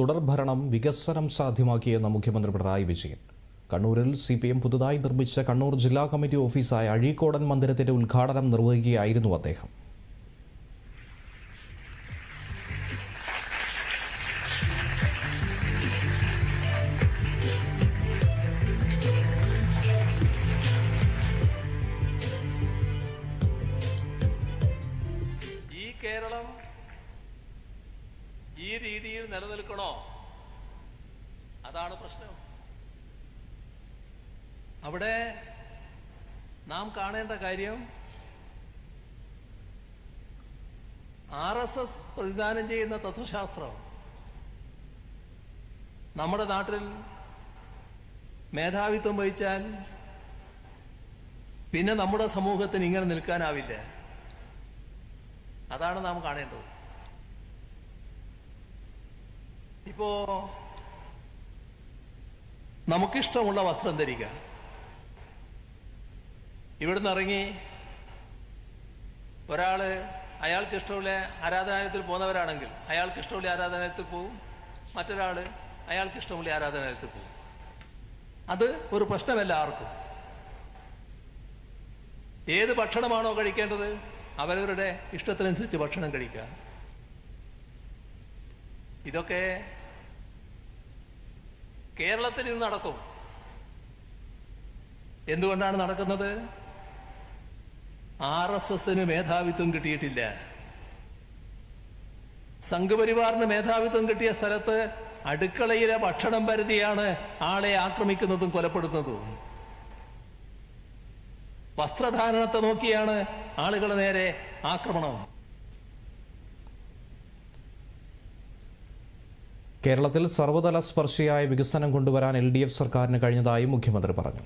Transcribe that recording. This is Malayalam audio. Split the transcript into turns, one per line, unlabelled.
തുടർഭരണം വികസനം സാധ്യമാക്കിയെന്ന മുഖ്യമന്ത്രി പിണറായി വിജയൻ. കണ്ണൂരിൽ സി പി എം പുതുതായി നിർമ്മിച്ച കണ്ണൂർ ജില്ലാ കമ്മിറ്റി ഓഫീസായ അഴീക്കോടൻ മന്ദിരത്തിന്റെ ഉദ്ഘാടനം നിർവഹിക്കുകയായിരുന്നു അദ്ദേഹം.
കേരളം ഈ രീതിയിൽ നിലനിൽക്കണോ? അതാണ് പ്രശ്നം. അവിടെ നാം കാണേണ്ട കാര്യം ആർ എസ് എസ് പ്രതിദാനം ചെയ്യുന്ന തത്വശാസ്ത്രം. നമ്മുടെ നാട്ടിൽ മേധാവിത്വം വഹിച്ചാൽ പിന്നെ നമ്മുടെ സമൂഹത്തിന് ഇങ്ങനെ നിൽക്കാനാവില്ല. അതാണ് നാം കാണേണ്ടത്. ഇപ്പോ നമുക്കിഷ്ടമുള്ള വസ്ത്രം ധരിക്കുക ഇവിടുന്ന് ഇറങ്ങി ഒരാൾ അയാൾക്ക് ഇഷ്ടമുള്ള ആരാധനാലയത്തിൽ പോകുന്നവരാണെങ്കിൽ അയാൾക്ക് ഇഷ്ടമുള്ള ആരാധനാലയത്തിൽ പോവും. മറ്റൊരാൾ അയാൾക്ക് ഇഷ്ടമുള്ള ആരാധനാലയത്തിൽ പോവും. അത് ഒരു പ്രശ്നമല്ല ആർക്കും. ഏത് ഭക്ഷണമാണോ കഴിക്കേണ്ടത് അവരവരുടെ ഇഷ്ടത്തിനനുസരിച്ച് ഭക്ഷണം കഴിക്കുക. ഇതൊക്കെ കേരളത്തിൽ ഇത് നടക്കും. എന്തുകൊണ്ടാണ് നടക്കുന്നത്? ആർ എസ് എസിന് മേധാവിത്വം കിട്ടിയിട്ടില്ല. സംഘപരിവാറിന് മേധാവിത്വം കിട്ടിയ സ്ഥലത്ത് അടുക്കളയിലെ ഭക്ഷണം പരുതിയാണ് ആളെ ആക്രമിക്കുന്നതും കൊലപ്പെടുത്തുന്നതും. വസ്ത്രധാരണത്തെ നോക്കിയാണ് ആളുകളെ നേരെ ആക്രമണം.
കേരളത്തിൽ സർവതല സ്പർശിയായ വികസനം കൊണ്ടുവരാൻ എൽ ഡി എഫ് സർക്കാരിന് കഴിഞ്ഞതായും മുഖ്യമന്ത്രി പറഞ്ഞു